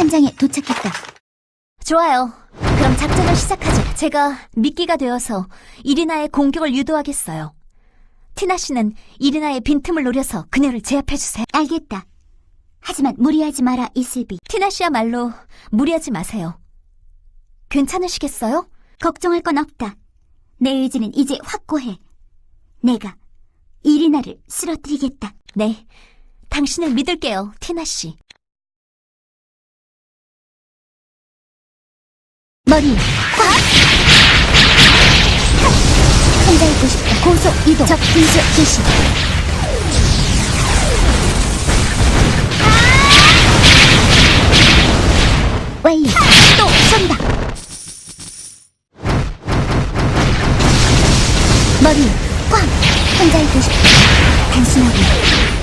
현장에 도착했다. 좋아요. 그럼 작전을 시작하죠. 제가 미끼가 되어서 이리나의 공격을 유도하겠어요. 티나 씨는 이리나의 빈틈을 노려서 그녀를 제압해주세요. 알겠다. 하지만 무리하지 마라, 이슬비. 티나 씨야말로 무리하지 마세요. 괜찮으시겠어요? 걱정할 건 없다. 내 의지는 이제 확고해. 내가 이리나를 쓰러뜨리겠다. 네. 당신을 믿을게요, 티나 씨. 머리 꽉! 있고 싶다. 고속 이동. 적 분수 개시. 완료. 또 쏜다. 머리 꽉! 혼자 있고 싶다. 단순하게.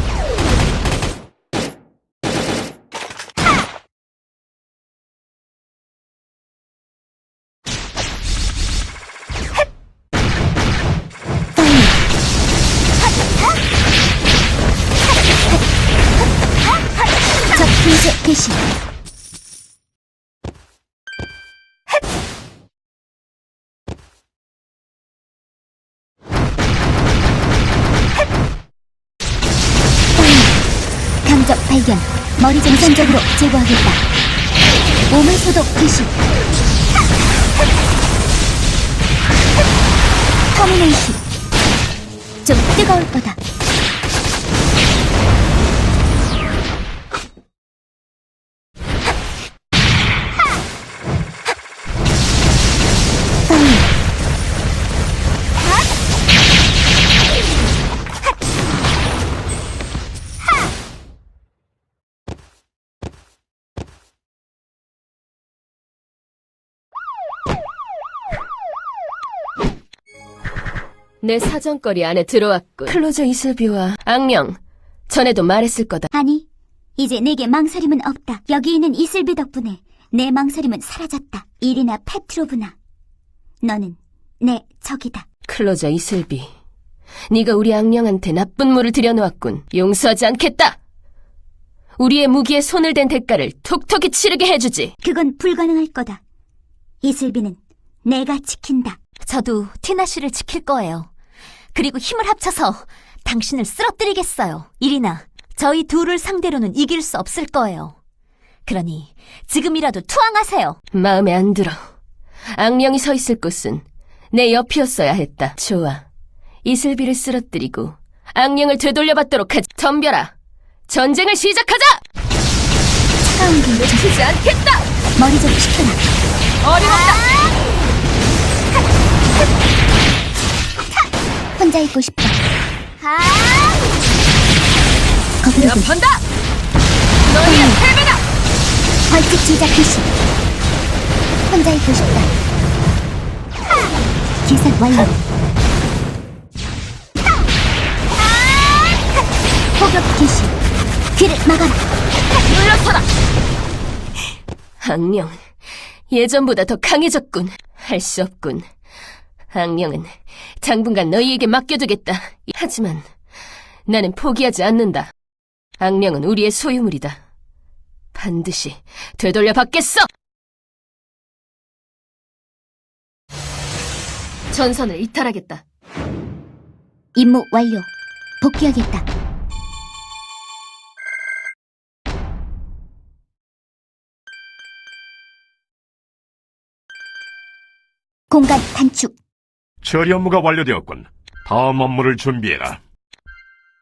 감적 발견. 머리 정상적으로 제거하겠다. 몸을 소독 개시. 터미네이션. 좀 뜨거울 거다. 내 사정거리 안에 들어왔군. 클로저 이슬비와 악령, 전에도 말했을 거다. 아니, 이제 내게 망설임은 없다. 여기 있는 이슬비 덕분에 내 망설임은 사라졌다. 이리나 페트로브나. 너는 내 적이다. 클로저 이슬비. 네가 우리 악령한테 나쁜 물을 들여놓았군. 용서하지 않겠다. 우리의 무기에 손을 댄 대가를 톡톡히 치르게 해주지. 그건 불가능할 거다. 이슬비는 내가 지킨다. 저도 티나 씨를 지킬 거예요. 그리고 힘을 합쳐서 당신을 쓰러뜨리겠어요. 이리나, 저희 둘을 상대로는 이길 수 없을 거예요. 그러니 지금이라도 투항하세요. 마음에 안 들어. 악령이 서 있을 곳은 내 옆이었어야 했다. 좋아. 이슬비를 쓰러뜨리고 악령을 되돌려받도록 하지. 덤벼라. 전쟁을 시작하자! 차가운 길 놓치지 않겠다! 머리 좀 식혀라. 어림없다! 혼자 있고 싶다. 거기로 군 번다! 너희의 패배다! 벌칙 제작 개시. 혼자 있고 싶다. 계산 완료. 포격 개시. 귀를 막아라. 물러서라! 악령, 예전보다 더 강해졌군. 할 수 없군. 악령은 당분간 너희에게 맡겨두겠다. 하지만 나는 포기하지 않는다. 악령은 우리의 소유물이다. 반드시 되돌려 받겠어! 전선을 이탈하겠다. 임무 완료. 복귀하겠다. 공간 단축. 처리 업무가 완료되었군. 다음 업무를 준비해라.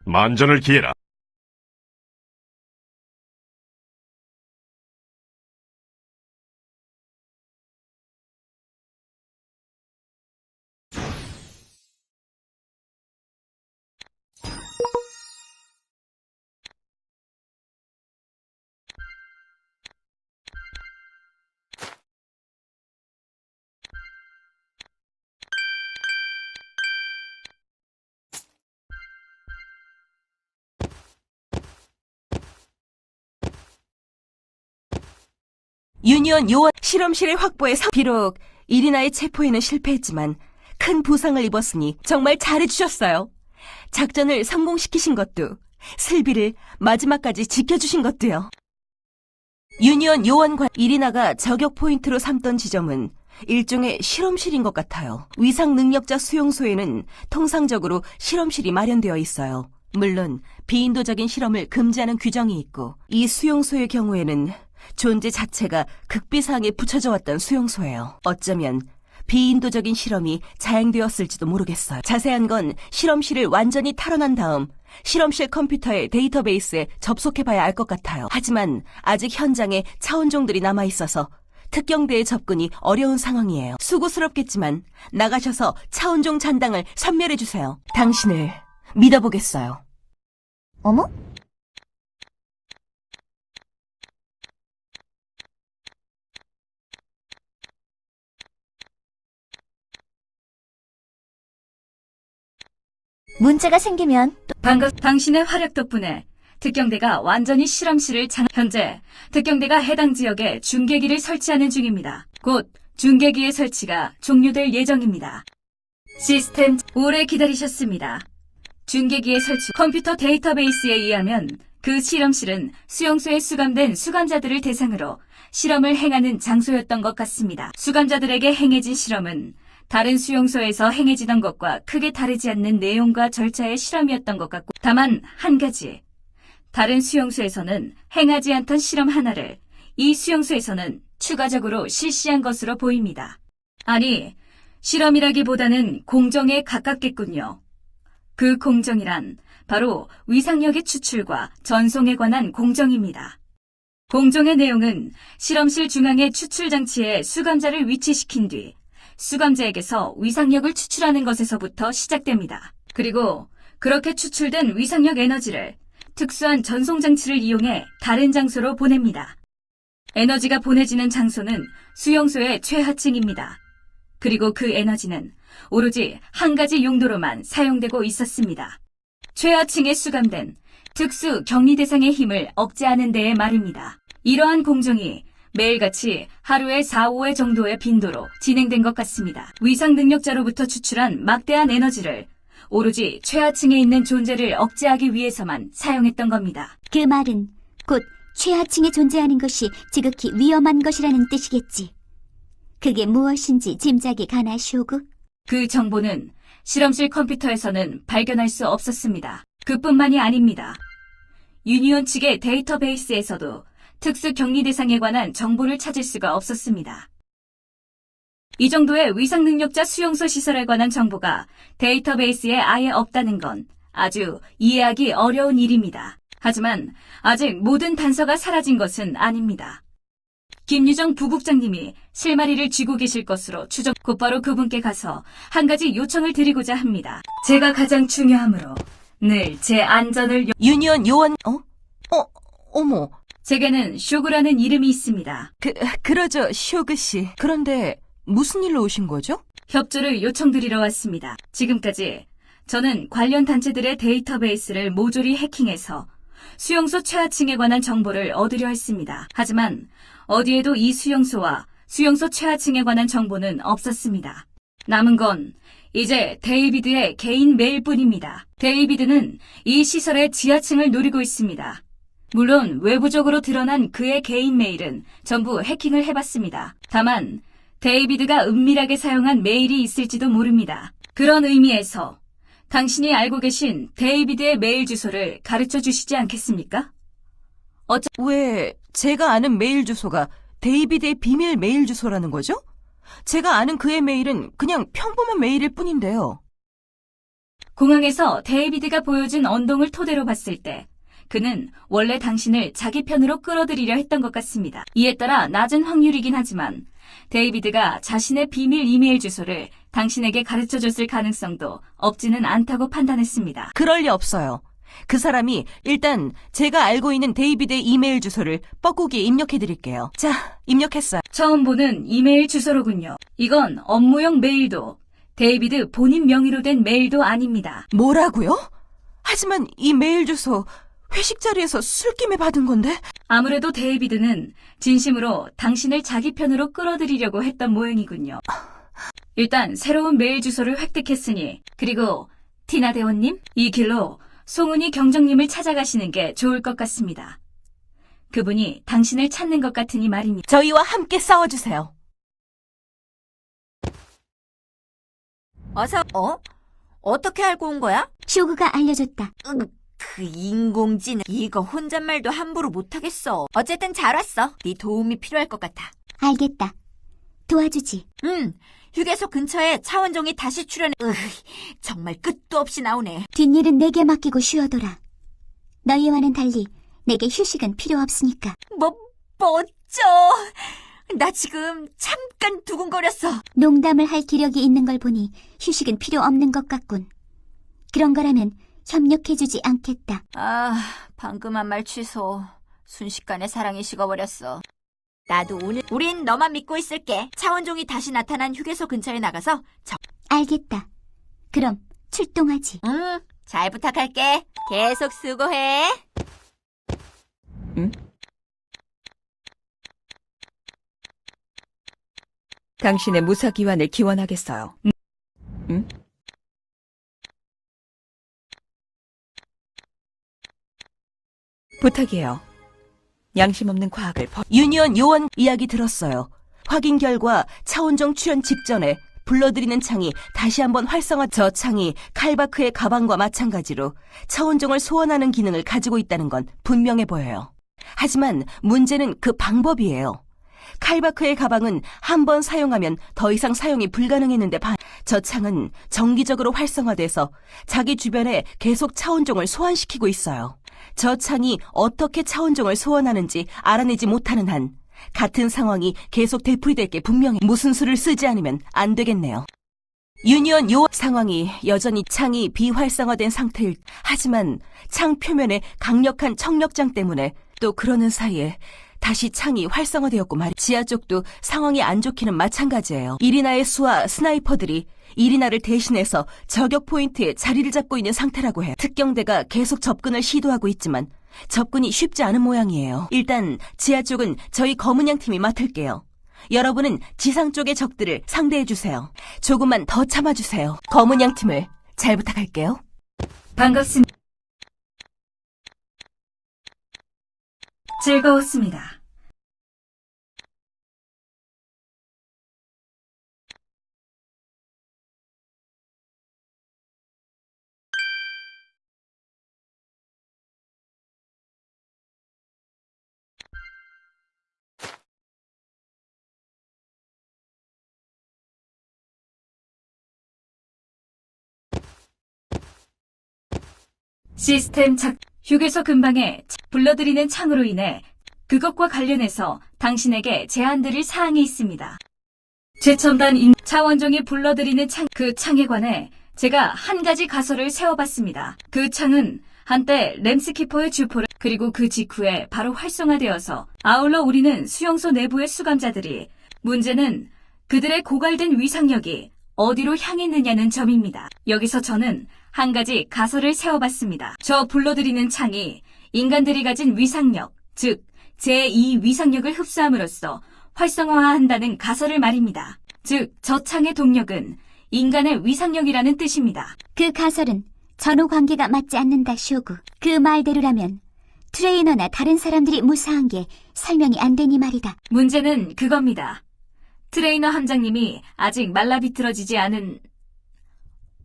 만전을 기해라. 유니온 요원 실험실의 확보에서 비록 이리나의 체포에는 실패했지만 큰 부상을 입었으니 정말 잘해주셨어요. 작전을 성공시키신 것도 슬비를 마지막까지 지켜주신 것도요. 유니온 요원관 이리나가 저격 포인트로 삼던 지점은 일종의 실험실인 것 같아요. 위상 능력자 수용소에는 통상적으로 실험실이 마련되어 있어요. 물론 비인도적인 실험을 금지하는 규정이 있고 이 수용소의 경우에는 존재 자체가 극비상에 붙여져 왔던 수용소예요. 어쩌면 비인도적인 실험이 자행되었을지도 모르겠어요. 자세한 건 실험실을 완전히 탈환한 다음 실험실 컴퓨터의 데이터베이스에 접속해봐야 알 것 같아요. 하지만 아직 현장에 차원종들이 남아있어서 특경대의 접근이 어려운 상황이에요. 수고스럽겠지만 나가셔서 차원종 잔당을 섬멸해주세요. 당신을 믿어보겠어요. 어머? 문제가 생기면 방금 당신의 활약 덕분에 특경대가 완전히 실험실을 장 현재 특경대가 해당 지역에 중계기를 설치하는 중입니다. 곧 중계기의 설치가 종료될 예정입니다. 시스템 오래 기다리셨습니다. 중계기의 설치 컴퓨터 데이터베이스에 의하면 그 실험실은 수용소에 수감된 수감자들을 대상으로 실험을 행하는 장소였던 것 같습니다. 수감자들에게 행해진 실험은 다른 수용소에서 행해지던 것과 크게 다르지 않는 내용과 절차의 실험이었던 것 같고, 다만 한 가지. 다른 수용소에서는 행하지 않던 실험 하나를 이 수용소에서는 추가적으로 실시한 것으로 보입니다. 아니, 실험이라기보다는 공정에 가깝겠군요. 그 공정이란 바로 위상력의 추출과 전송에 관한 공정입니다. 공정의 내용은 실험실 중앙의 추출 장치에 수감자를 위치시킨 뒤 수감자에게서 위상력을 추출하는 것에서부터 시작됩니다. 그리고 그렇게 추출된 위상력 에너지를 특수한 전송 장치를 이용해 다른 장소로 보냅니다. 에너지가 보내지는 장소는 수용소의 최하층입니다. 그리고 그 에너지는 오로지 한 가지 용도로만 사용되고 있었습니다. 최하층에 수감된 특수 격리 대상의 힘을 억제하는 데에 말입니다. 이러한 공정이 매일같이 하루에 4, 5회 정도의 빈도로 진행된 것 같습니다. 위상 능력자로부터 추출한 막대한 에너지를 오로지 최하층에 있는 존재를 억제하기 위해서만 사용했던 겁니다. 그 말은 곧 최하층에 존재하는 것이 지극히 위험한 것이라는 뜻이겠지. 그게 무엇인지 짐작이 가나, 쇼구? 그 정보는 실험실 컴퓨터에서는 발견할 수 없었습니다. 그뿐만이 아닙니다. 유니온 측의 데이터베이스에서도 특수 격리 대상에 관한 정보를 찾을 수가 없었습니다. 이 정도의 위상 능력자 수용소 시설에 관한 정보가 데이터베이스에 아예 없다는 건 아주 이해하기 어려운 일입니다. 하지만 아직 모든 단서가 사라진 것은 아닙니다. 김유정 부국장님이 실마리를 쥐고 계실 것으로 추정, 곧바로 그분께 가서 한 가지 요청을 드리고자 합니다. 제가 가장 중요하므로 늘 제 안전을 요- 유니온 요원, 어? 어, 어머. 제게는 쇼그라는 이름이 있습니다. 그, 그러죠, 쇼그 씨. 그런데 무슨 일로 오신 거죠? 협조를 요청드리러 왔습니다. 지금까지 저는 관련 단체들의 데이터베이스를 모조리 해킹해서 수용소 최하층에 관한 정보를 얻으려 했습니다. 하지만 어디에도 이 수용소와 수용소 최하층에 관한 정보는 없었습니다. 남은 건 이제 데이비드의 개인 메일뿐입니다. 데이비드는 이 시설의 지하층을 노리고 있습니다. 물론 외부적으로 드러난 그의 개인 메일은 전부 해킹을 해봤습니다. 다만 데이비드가 은밀하게 사용한 메일이 있을지도 모릅니다. 그런 의미에서 당신이 알고 계신 데이비드의 메일 주소를 가르쳐 주시지 않겠습니까? 왜 제가 아는 메일 주소가 데이비드의 비밀 메일 주소라는 거죠? 제가 아는 그의 메일은 그냥 평범한 메일일 뿐인데요. 공항에서 데이비드가 보여준 언동을 토대로 봤을 때 그는 원래 당신을 자기 편으로 끌어들이려 했던 것 같습니다. 이에 따라 낮은 확률이긴 하지만 데이비드가 자신의 비밀 이메일 주소를 당신에게 가르쳐 줬을 가능성도 없지는 않다고 판단했습니다. 그럴 리 없어요. 그 사람이 일단 제가 알고 있는 데이비드의 이메일 주소를 뻐꾸기에 입력해 드릴게요. 자, 입력했어요. 처음 보는 이메일 주소로군요. 이건 업무용 메일도 데이비드 본인 명의로 된 메일도 아닙니다. 뭐라고요? 하지만 이 메일 주소 회식 자리에서 술김에 받은 건데 아무래도 데이비드는 진심으로 당신을 자기 편으로 끌어들이려고 했던 모양이군요. 일단 새로운 메일 주소를 획득했으니 그리고 티나 대원님 이 길로 송은이 경정님을 찾아가시는 게 좋을 것 같습니다. 그분이 당신을 찾는 것 같으니 말입니다. 저희와 함께 싸워주세요. 어서, 어? 어떻게 알고 온 거야? 쇼그가 알려줬다. 그 인공지능 이거 혼잣말도 함부로 못하겠어. 어쨌든 잘 왔어. 네 도움이 필요할 것 같아. 알겠다. 도와주지. 응. 휴게소 근처에 차원종이 다시 출연해. 으, 정말 끝도 없이 나오네. 뒷일은 내게 맡기고 쉬어둬라. 너희와는 달리 내게 휴식은 필요 없으니까. 뭐 멋져. 나 지금 잠깐 두근거렸어. 농담을 할 기력이 있는 걸 보니 휴식은 필요 없는 것 같군. 그런 거라면 협력해주지 않겠다. 아, 방금 한 말 취소. 순식간에 사랑이 식어버렸어. 나도 오늘 우린 너만 믿고 있을게. 차원종이 다시 나타난 휴게소 근처에 나가서 저, 알겠다. 그럼 출동하지. 응, 잘 부탁할게. 계속 수고해. 당신의 무사 기환을 기원하겠어요. 응? 부탁이에요. 양심 없는 과학을 버... 유니온 요원 이야기 들었어요. 확인 결과 차원종 출연 직전에 불러들이는 창이 다시 한번 활성화 저 창이 칼바크의 가방과 마찬가지로 차원종을 소환하는 기능을 가지고 있다는 건 분명해 보여요. 하지만 문제는 그 방법이에요. 칼바크의 가방은 한 번 사용하면 더 이상 사용이 불가능했는데 반- 저 창은 정기적으로 활성화돼서 자기 주변에 계속 차원종을 소환시키고 있어요. 저 창이 어떻게 차원종을 소환하는지 알아내지 못하는 한 같은 상황이 계속 되풀이될 게 분명해 무슨 수를 쓰지 않으면 안 되겠네요. 유니온 요 상황이 여전히 창이 비활성화된 상태일 하지만 창 표면에 강력한 청력장 때문에 또 그러는 사이에 다시 창이 활성화되었고 말이 지하 쪽도 상황이 안 좋기는 마찬가지예요. 이리나의 수와 스나이퍼들이 이리나를 대신해서 저격 포인트에 자리를 잡고 있는 상태라고 해요. 특경대가 계속 접근을 시도하고 있지만 접근이 쉽지 않은 모양이에요. 일단 지하 쪽은 저희 검은양 팀이 맡을게요. 여러분은 지상 쪽의 적들을 상대해 주세요. 조금만 더 참아 주세요. 검은양 팀을 잘 부탁할게요. 반갑습니다. 즐거웠습니다. 시스템 작 휴게소 근방에 차- 불러들이는 창으로 인해 그것과 관련해서 당신에게 제안드릴 사항이 있습니다. 최첨단 인 차원종이 불러들이는 창, 그 창에 관해 제가 한 가지 가설을 세워봤습니다. 그 창은 한때 램스키퍼의 주포를 그리고 그 직후에 바로 활성화되어서 아울러 우리는 수용소 내부의 수감자들이 문제는 그들의 고갈된 위상력이 어디로 향했느냐는 점입니다. 여기서 저는 한 가지 가설을 세워봤습니다. 저 불러들이는 창이 인간들이 가진 위상력, 즉 제2 위상력을 흡수함으로써 활성화한다는 가설을 말입니다. 즉, 저 창의 동력은 인간의 위상력이라는 뜻입니다. 그 가설은 전후 관계가 맞지 않는다, 쇼구. 그 말대로라면 트레이너나 다른 사람들이 무사한 게 설명이 안 되니 말이다. 문제는 그겁니다. 트레이너 함장님이 아직 말라비틀어지지 않은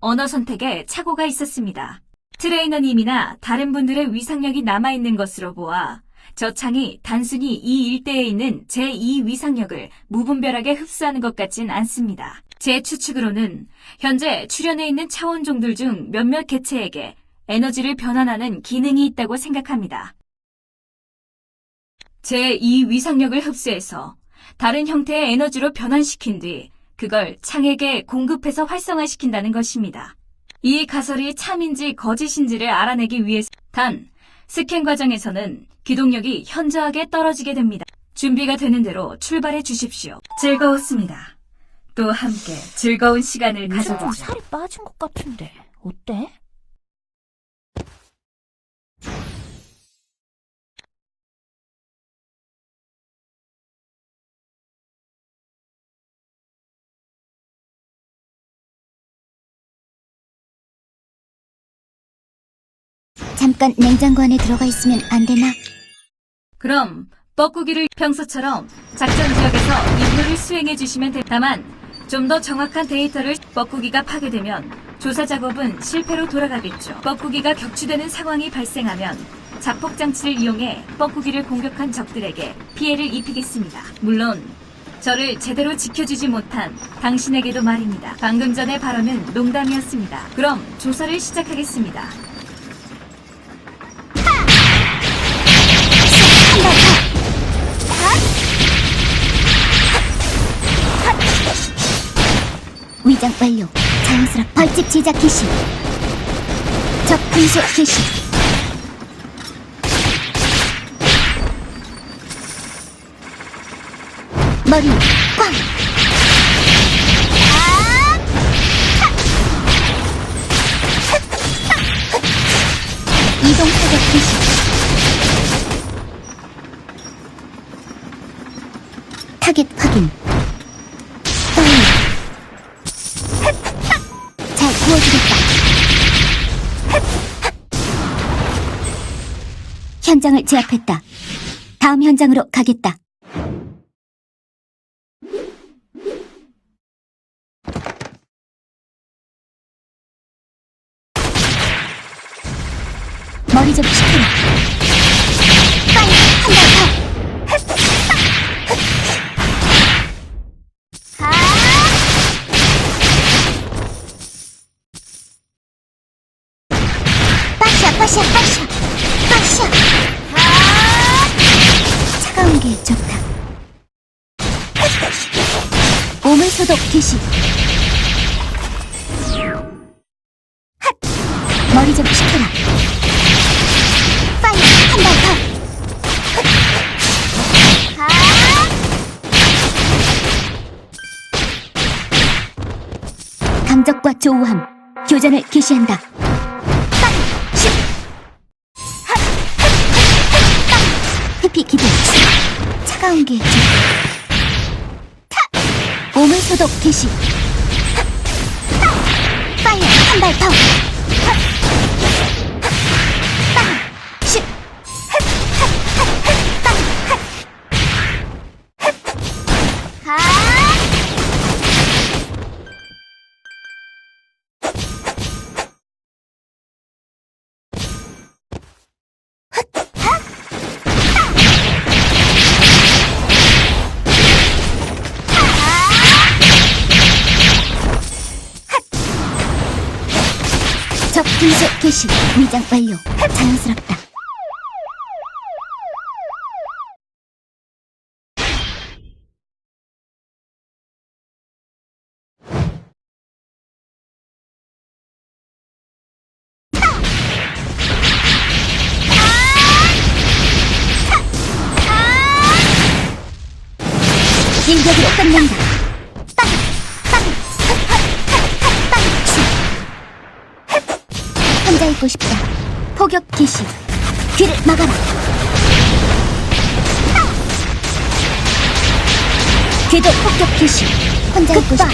언어 선택에 착오가 있었습니다. 트레이너님이나 다른 분들의 위상력이 남아있는 것으로 보아 저 창이 단순히 이 일대에 있는 제2 위상력을 무분별하게 흡수하는 것 같진 않습니다. 제 추측으로는 현재 출현해 있는 차원종들 중 몇몇 개체에게 에너지를 변환하는 기능이 있다고 생각합니다. 제2 위상력을 흡수해서 다른 형태의 에너지로 변환시킨 뒤 그걸 창에게 공급해서 활성화시킨다는 것입니다. 이 가설이 참인지 거짓인지를 알아내기 위해서 단 스캔 과정에서는 기동력이 현저하게 떨어지게 됩니다. 준비가 되는 대로 출발해 주십시오. 즐거웠습니다. 또 함께 즐거운 시간을 가져보죠. 살이 빠진 것 같은데. 어때? 잠깐 냉장고 안에 들어가 있으면 안 되나? 그럼 뻐꾸기를 평소처럼 작전 지역에서 임무를 수행해 주시면 됩니다. 다만 좀 더 정확한 데이터를 뻐꾸기가 파괴되면 조사 작업은 실패로 돌아가겠죠. 뻐꾸기가 격추되는 상황이 발생하면 자폭 장치를 이용해 뻐꾸기를 공격한 적들에게 피해를 입히겠습니다. 물론 저를 제대로 지켜주지 못한 당신에게도 말입니다. 방금 전의 발언은 농담이었습니다. 그럼 조사를 시작하겠습니다. 위장 완료. 자연스럽 벌집 제작 개시. 적 분쇄 개시. 머리 꽝. 이동 사격 개시. 현장을 제압했다. 다음 현장으로 가겠다. 머리 좀 식혀라. 오물 소독 개시 핫 머리 좀 식혀라 빨리 한 발더 강적과 조우함 교전을 개시한다 해피 기도 차가운 게좋 소독 개시. 빨리 한발 더 빵! 빵! 빵! 혼자 있고 싶다. 포격 개시. 귀를 막아라. 궤도 폭격 개시. 혼자 있고 싶다.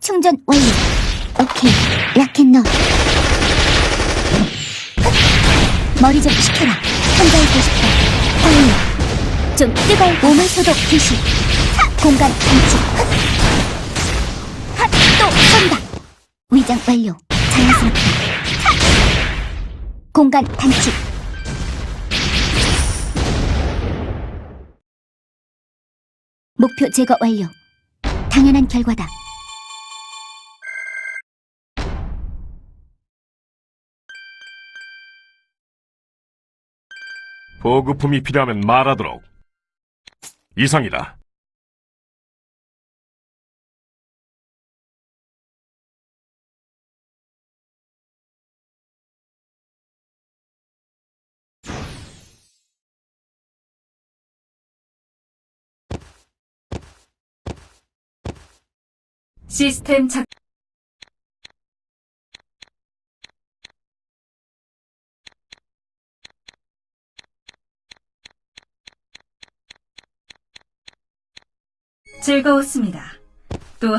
충전 완료. 오케이. 라켓너. 머리 좀 식혀라. 혼자 있고 싶다. 빨리. 좀 뜨거운 몸을 소독 개시. 공간 방치. 핫! 또 쏜다! 위장 완료. 자연스럽다. 공간 단축. 목표 제거 완료. 당연한 결과다. 보급품이 필요하면 말하도록. 이상이다. 시스템 작 즐거웠습니다. 또